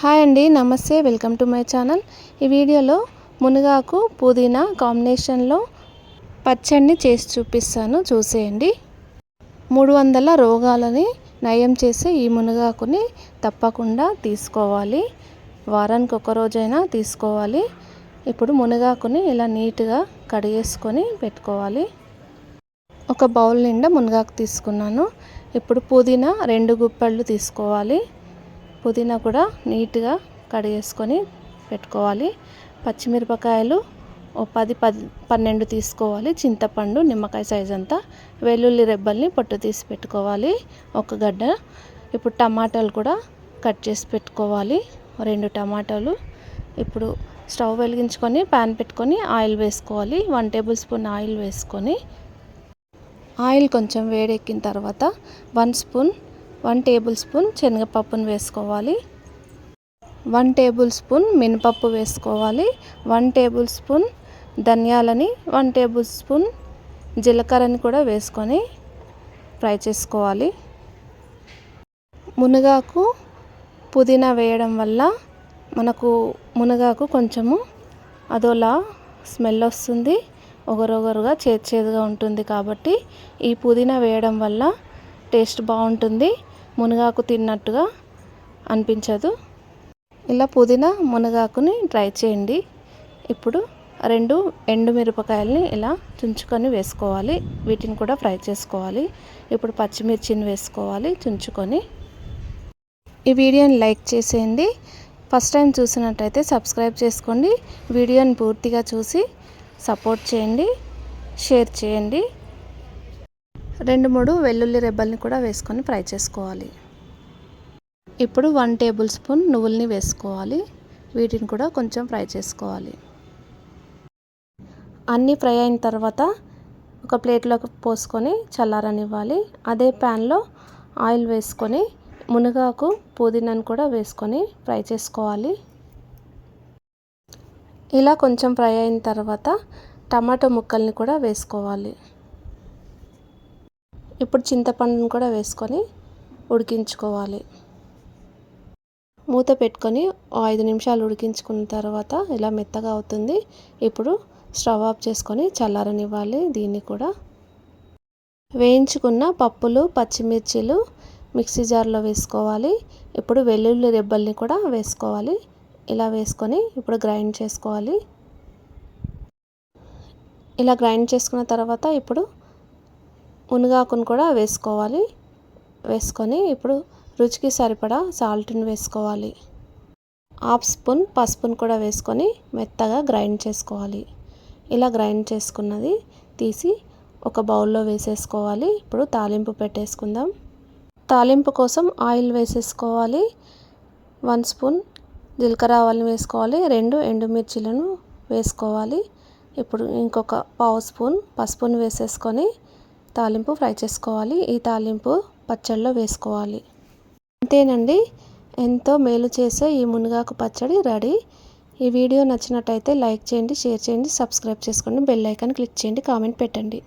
Hi అండి నమస్తే welcome to my channel. ఈ వీడియోలో మునగాకు పుదీనా కాంబినేషన్లో పచ్చడిని చేసి చూపిస్తాను చూసేయండి. మూడు వందల రోగాలని నయం చేసే ఈ మునగాకుని తప్పకుండా తీసుకోవాలి. వారానికి ఒక రోజైనా తీసుకోవాలి. ఇప్పుడు మునగాకుని ఇలా నీట్గా కడిగేసుకొని పెట్టుకోవాలి. ఒక బౌల్ నిండా మునగాకు తీసుకున్నాను. ఇప్పుడు పుదీనా రెండు గుప్పళ్ళు తీసుకోవాలి. పుదీనా కూడా నీట్గా కడిగేసుకొని పెట్టుకోవాలి. పచ్చిమిరపకాయలు ఓ పది పది పన్నెండు తీసుకోవాలి. చింతపండు నిమ్మకాయ సైజ్ అంతా వెల్లుల్లి రెబ్బల్ని పొట్టు తీసి పెట్టుకోవాలి. ఒక గడ్డ. ఇప్పుడు టమాటాలు కూడా కట్ చేసి పెట్టుకోవాలి. రెండు టమాటాలు. ఇప్పుడు స్టవ్ వెలిగించుకొని ప్యాన్ పెట్టుకొని ఆయిల్ వేసుకోవాలి. వన్ టేబుల్ స్పూన్ ఆయిల్ వేసుకొని. ఆయిల్ కొంచెం వేడెక్కిన తర్వాత one spoon one tablespoon శనగపప్పును వేసుకోవాలి. వన్ టేబుల్ స్పూన్ మినపప్పు వేసుకోవాలి. వన్ టేబుల్ స్పూన్ ధనియాలని వన్ టేబుల్ స్పూన్ జీలకర్రని కూడా వేసుకొని ఫ్రై చేసుకోవాలి. మునగాకు పుదీనా వేయడం వల్ల మనకు మునగాకు కొంచెము అదోలా స్మెల్ వస్తుంది. ఒగరొగరుగా చేదుగా ఉంటుంది కాబట్టి ఈ పుదీనా వేయడం వల్ల టేస్ట్ బాగుంటుంది. మునగాకు తిన్నట్టుగా అనిపించదు. ఇలా పుదీనా మునగాకుని ట్రై చేయండి. ఇప్పుడు రెండు ఎండు మిరపకాయలని ఇలా చుంచుకొని వేసుకోవాలి. వీటిని కూడా ఫ్రై చేసుకోవాలి. ఇప్పుడు పచ్చిమిర్చిని వేసుకోవాలి చుంచుకొని ఈ వీడియోని లైక్ చేసేయండి. ఫస్ట్ టైం చూసినట్టయితే సబ్స్క్రైబ్ చేసుకోండి. వీడియోని పూర్తిగా చూసి సపోర్ట్ చేయండి. షేర్ చేయండి. రెండు మూడు వెల్లుల్లి రెబ్బల్ని కూడా వేసుకొని ఫ్రై చేసుకోవాలి. ఇప్పుడు వన్ టేబుల్ స్పూన్ నువ్వుల్ని వేసుకోవాలి. వీటిని కూడా కొంచెం ఫ్రై చేసుకోవాలి. అన్నీ ఫ్రై అయిన తర్వాత ఒక ప్లేట్లోకి పోసుకొని చల్లారనివ్వాలి. అదే ప్యాన్లో ఆయిల్ వేసుకొని మునగాకు పుదీనాను కూడా వేసుకొని ఫ్రై చేసుకోవాలి. ఇలా కొంచెం ఫ్రై అయిన తర్వాత టమాటో ముక్కల్ని కూడా వేసుకోవాలి. ఇప్పుడు చింతపండును కూడా వేసుకొని ఉడికించుకోవాలి. మూత పెట్టుకొని ఐదు నిమిషాలు ఉడికించుకున్న తర్వాత ఇలా మెత్తగా అవుతుంది. ఇప్పుడు స్టవ్ ఆఫ్ చేసుకొని చల్లారనివ్వాలి దీన్ని కూడా. వేయించుకున్న పప్పులు పచ్చిమిర్చిలు మిక్సీ జార్లో వేసుకోవాలి. ఇప్పుడు వెల్లుల్లి రెబ్బల్ని కూడా వేసుకోవాలి. ఇలా వేసుకొని ఇప్పుడు గ్రైండ్ చేసుకోవాలి. ఇలా గ్రైండ్ చేసుకున్న తర్వాత ఇప్పుడు మునగాకును కూడా వేసుకోవాలి. వేసుకొని ఇప్పుడు రుచికి సరిపడా సాల్ట్ని వేసుకోవాలి. హాఫ్ స్పూన్ పసుపును కూడా వేసుకొని మెత్తగా గ్రైండ్ చేసుకోవాలి. ఇలా గ్రైండ్ చేసుకున్నది తీసి ఒక బౌల్లో వేసేసుకోవాలి. ఇప్పుడు తాలింపు పెట్టేసుకుందాం. తాలింపు కోసం ఆయిల్ వేసేసుకోవాలి. వన్ స్పూన్ జీలకర్ర ఆవాలను వేసుకోవాలి. రెండు ఎండుమిర్చిలను వేసుకోవాలి. ఇప్పుడు ఇంకొక పావు స్పూన్ పసుపును వేసేసుకొని తాలింపు ఫ్రై చేసుకోవాలి. ఈ తాలింపు పచ్చడిలో వేసుకోవాలి. అంతేనండి. ఎంతో మేలు చేసే ఈ మునగాకు పచ్చడి రెడీ. ఈ వీడియో నచ్చినట్టయితే లైక్ చేయండి షేర్ చేయండి సబ్స్క్రైబ్ చేసుకోండి బెల్ ఐకాన్ క్లిక్ చేయండి కామెంట్ పెట్టండి.